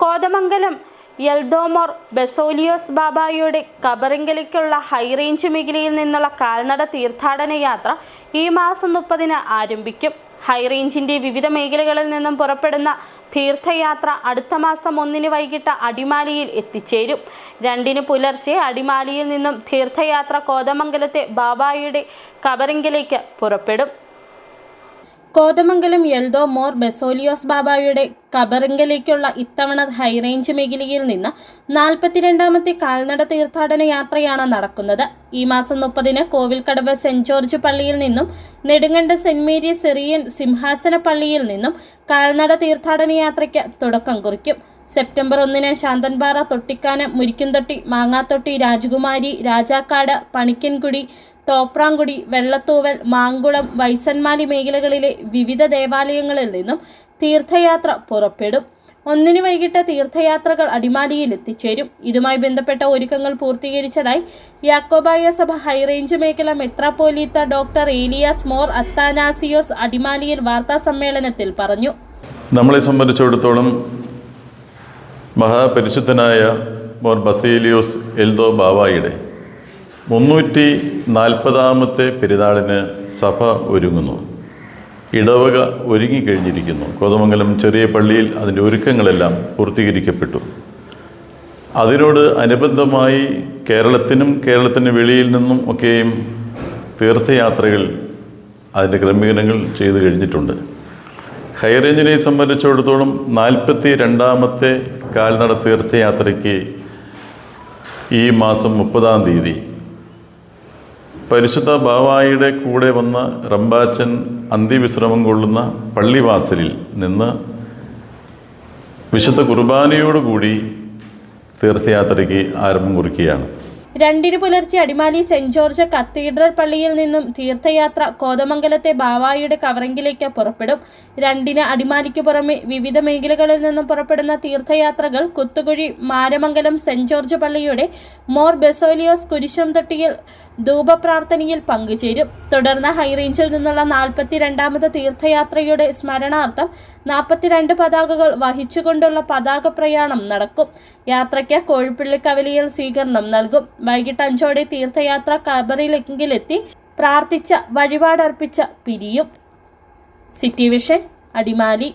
കോതമംഗലം യൽദോമോർ ബെസോലിയോസ് ബാബായുടെ കബറിങ്കലേക്കുള്ള ഹൈറേഞ്ച് മേഖലയിൽ നിന്നുള്ള കാൽനട തീർത്ഥാടന യാത്ര ഈ മാസം മുപ്പതിന് ആരംഭിക്കും. ഹൈറേഞ്ചിന്റെ വിവിധ മേഖലകളിൽ നിന്നും പുറപ്പെടുന്ന തീർത്ഥയാത്ര അടുത്ത മാസം ഒന്നിന് വൈകിട്ട് അടിമാലിയിൽ എത്തിച്ചേരും. രണ്ടിന് പുലർച്ചെ അടിമാലിയിൽ നിന്നും തീർത്ഥയാത്ര കോതമംഗലത്തെ ബാബായുടെ കബറിങ്കലേക്ക് പുറപ്പെടും. കോതമംഗലം യെൽദോ മോർ ബെസോലിയോസ് ബാബായുടെ കബറിങ്കലേക്കുള്ള ഇത്തവണ ഹൈറേഞ്ച് മേഖലയിൽ നിന്ന് നാൽപ്പത്തിരണ്ടാമത്തെ കാൽനട തീർത്ഥാടന യാത്രയാണ് നടക്കുന്നത്. ഈ മാസം മുപ്പതിന് കോവിൽക്കടവ് സെന്റ് ജോർജ് പള്ളിയിൽ നിന്നും നെടുങ്കണ്ട സെന്റ് മേരി സിറിയൻ സിംഹാസന പള്ളിയിൽ നിന്നും കാൽനട തീർത്ഥാടന യാത്രയ്ക്ക് തുടക്കം കുറിക്കും. സെപ്റ്റംബർ ഒന്നിന് ശാന്തൻപാറ തൊട്ടിക്കാനം മുരിക്കുംതൊട്ടി മാങ്ങാത്തൊട്ടി രാജകുമാരി രാജാക്കാട് പണിക്കൻകുടി തോപ്രാങ്കുടി വെള്ളത്തൂവൽ മാങ്കുളം വൈസന്മാലി മേഖലകളിലെ വിവിധ ദേവാലയങ്ങളിൽ നിന്നും തീർത്ഥയാത്ര പുറപ്പെടും. ഒന്നിന് വൈകിട്ട് തീർത്ഥയാത്രകൾ അടിമാലിയിൽ എത്തിച്ചേരും. ഇതുമായി ബന്ധപ്പെട്ട ഒരുക്കങ്ങൾ പൂർത്തീകരിച്ചതായി യാക്കോബായ സഭ ഹൈറേഞ്ച് മേഖല മെത്രാപ്പോലീത്ത ഡോക്ടർ ഏലിയാസ് മോർ അത്താനാസിയോസ് അടിമാലിയിൽ വാർത്താ സമ്മേളനത്തിൽ പറഞ്ഞു. നമ്മളെ സംബന്ധിച്ചിടത്തോളം മഹാപരിശുദ്ധനായ മോർ ബസേലിയോസ് എൽദോ ബാവായുടെ മുന്നൂറ്റി നാൽപ്പതാമത്തെ പെരുന്നാളിന് സഭ ഒരുങ്ങുന്നു. ഇടവക ഒരുങ്ങിക്കഴിഞ്ഞിരിക്കുന്നു. കോതമംഗലം ചെറിയ പള്ളിയിൽ അതിന്റെ ഒരുക്കങ്ങളെല്ലാം പൂർത്തീകരിക്കപ്പെട്ടു. അതിനോട് അനുബന്ധമായി കേരളത്തിനും കേരളത്തിന് വെളിയിൽ നിന്നും ഒക്കെയും തീർത്ഥയാത്രകൾ അതിന്റെ ക്രമീകരണങ്ങൾ ചെയ്തു കഴിഞ്ഞിട്ടുണ്ട്. ഹൈറേഞ്ചിനെ സംബന്ധിച്ചിടത്തോളം നാൽപ്പത്തി രണ്ടാമത്തെ കാൽനട തീർത്ഥയാത്രയ്ക്ക് ഈ മാസം മുപ്പതാം തീയതി. പരിശുദ്ധ ബാവായിയുടെ കൂടെ വന്ന റമ്പാച്ചൻ അന്ത്യവിശ്രമം കൊള്ളുന്ന പള്ളിവാസലിൽ നിന്ന് വിശുദ്ധ കുർബാനയോടുകൂടി തീർത്ഥയാത്രയ്ക്ക് ആരംഭം കുറിക്കുകയാണ്. രണ്ടിന് പുലർച്ചെ അടിമാലി സെന്റ് ജോർജ് കത്തീഡ്രൽ പള്ളിയിൽ നിന്നും തീർത്ഥയാത്ര കോതമംഗലത്തെ ബാവായിയുടെ കവറങ്കിലേക്ക് പുറപ്പെടും. രണ്ടിന് അടിമാലിക്ക് പുറമെ വിവിധ മേഖലകളിൽ നിന്നും പുറപ്പെടുന്ന തീർത്ഥയാത്രകൾ കുത്തുകുഴി മാരമംഗലം സെന്റ് ജോർജ് പള്ളിയുടെ മോർ ബെസോലിയോസ് കുരിശംതൊട്ടിയിൽ ധൂപപ്രാർത്ഥനയിൽ പങ്കുചേരും. തുടർന്ന് ഹൈറേഞ്ചിൽ നിന്നുള്ള നാൽപ്പത്തിരണ്ടാമത് തീർത്ഥയാത്രയുടെ സ്മരണാർത്ഥം നാൽപ്പത്തിരണ്ട് പതാകകൾ വഹിച്ചുകൊണ്ടുള്ള പതാക പ്രയാണം നടക്കും. യാത്രയ്ക്ക് കോഴിപ്പള്ളിക്കവലിയിൽ സ്വീകരണം നൽകും. വൈകിട്ട് അഞ്ചോടെ തീർത്ഥയാത്ര കബറിലെങ്കിലെത്തി പ്രാർത്ഥിച്ച വഴിപാടർപ്പിച്ച പിരിയും. City Vision Adimali.